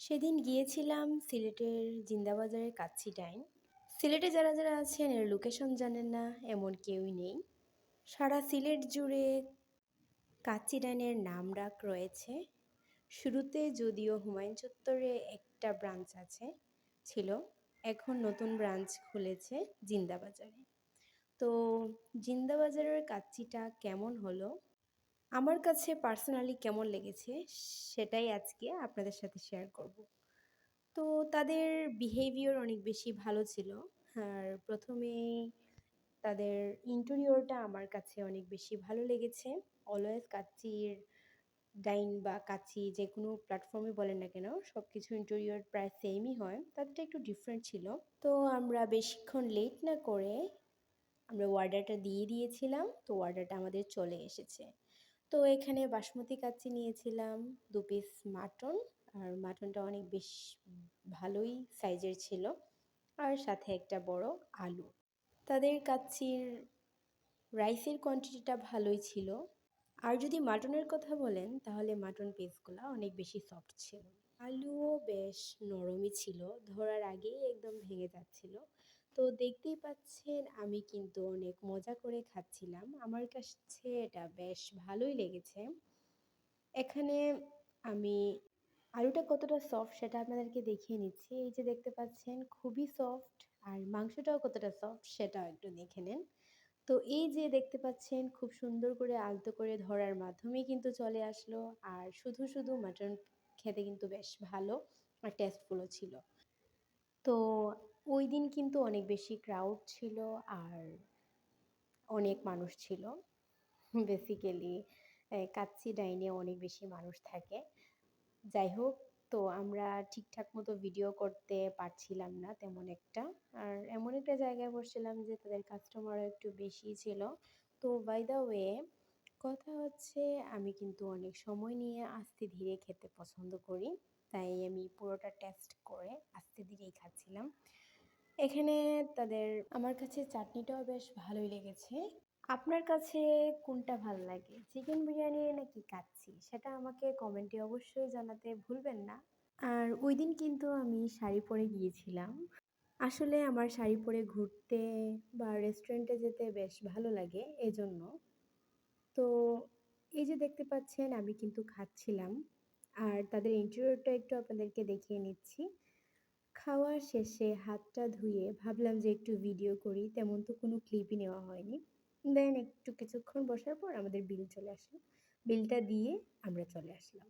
সেদিন গিয়েছিলাম সিলেটের জিন্দাবাজারের কাচ্চি ডাইন। সিলেটে যারা যারা আছেন, এর লোকেশন জানেন না, এমন কেউই নেই। সারা সিলেট জুড়ে কাচ্চি ডাইনের নাম ডাক রয়েছে। শুরুতে যদিও হুমায়ুন চত্বরে একটা ব্রাঞ্চ আছে, ছিল, এখন নতুন ব্রাঞ্চ খুলেছে জিন্দাবাজারে। তো জিন্দাবাজারের কাচ্চিটা কেমন হলো? আমার কাছে পার্সোনালি কেমন লেগেছে, সেটাই আজকে আপনাদের সাথে শেয়ার করব। তো তাদের বিহেভিয়ার অনেক বেশি ভালো ছিল। আর প্রথমেই তাদের ইন্টেরিয়রটা আমার কাছে অনেক বেশি ভালো লেগেছে। অলওয়েজ কাচ্চির ডাইন বা কাচ্চি যে কোনো প্ল্যাটফর্মে বলেন না কেন সব কিছু ইন্টেরিয়র প্রায় সেমই হয়। তাদেরটা একটু ডিফারেন্ট ছিল। তো আমরা বেশিক্ষণ লেট না করে আমরা অর্ডারটা দিয়ে দিয়েছিলাম। তো অর্ডারটা আমাদের চলে এসেছে। তো এখানে বাসমতি কাচ্চি নিয়েছিলাম, দু পিস মাটন আর মাটনটা অনেক বেশ ভালোই সাইজের ছিল, আর সাথে একটা বড় আলু। তাদের কাচ্চির রাইসের কোয়ান্টিটিটা ভালোই ছিল। আর যদি মাটনের কথা বলেন, তাহলে মাটন পিসগুলো অনেক বেশি সফট ছিল। আলুও বেশ নরমই ছিল, ধরার আগেই একদম ভেঙে যাচ্ছিল। তো দেখতেই পাচ্ছেন আমি কিন্তু অনেক মজা করে খাচ্ছিলাম। আমার কাছে এটা বেশ ভালোই লেগেছে। এখানে আমি আলুটা কতটা সফট সেটা আপনাদেরকে দেখিয়ে নিচ্ছি। এই যে দেখতে পাচ্ছেন খুবই সফট আর মাংসটাও কতটা সফট সেটাও একটু দেখে নেন। তো এই যে দেখতে পাচ্ছেন খুব সুন্দর করে আলতো করে ধরার মাধ্যমেই কিন্তু চলে আসলো আর শুধু শুধু মাটন খেতে কিন্তু বেশ ভালো আর টেস্টফুলও ছিল। তো ওই দিন কিন্তু অনেক বেশি ক্রাউড ছিল আর অনেক মানুষ ছিল। বেসিক্যালি কাচ্চি ডাইনে অনেক বেশি মানুষ থাকে। যাই হোক, তো আমরা ঠিকঠাক মতো ভিডিও করতে পারছিলাম না তেমন একটা। আর এমন একটা জায়গায় বসছিলাম যে তাদের কাস্টমারও একটু বেশি ছিল। তো বাই দ্য ওয়ে কথা হচ্ছে আমি কিন্তু অনেক সময় নিয়ে আস্তে ধীরে খেতে পছন্দ করি। তাই আমি পুরোটা টেস্ট করে আস্তে ধীরেই খাচ্ছিলাম। এখানে তাদের, আমার কাছে চাটনিটাও বেশ ভালোই লেগেছে। আপনার কাছে কোনটা ভালো লাগে? চিকেন বিরিয়ানি নাকি কাচ্চি? সেটা আমাকে কমেন্টে অবশ্যই জানাতে ভুলবেন না। আর ওই দিন কিন্তু আমি শাড়ি পরে গিয়েছিলাম। আসলে আমার শাড়ি পরে ঘুরতে বা রেস্টুরেন্টে যেতে বেশ ভালো লাগে এজন্য। তো এই যে দেখতে পাচ্ছেন, আমি কিন্তু খাচ্ছিলাম। আর তাদের ইন্টেরিয়রটা একটু আপনাদেরকে দেখিয়ে নিচ্ছি। খাওয়া শেষে হাতটা ধুয়ে ভাবলাম যে একটু ভিডিও করি, তেমন তো কোনো ক্লিপই নেওয়া হয়নি। দেন একটু কিছুক্ষণ বসার পর আমাদের বিল চলে আসলো। বিলটা দিয়ে আমরা চলে আসলাম।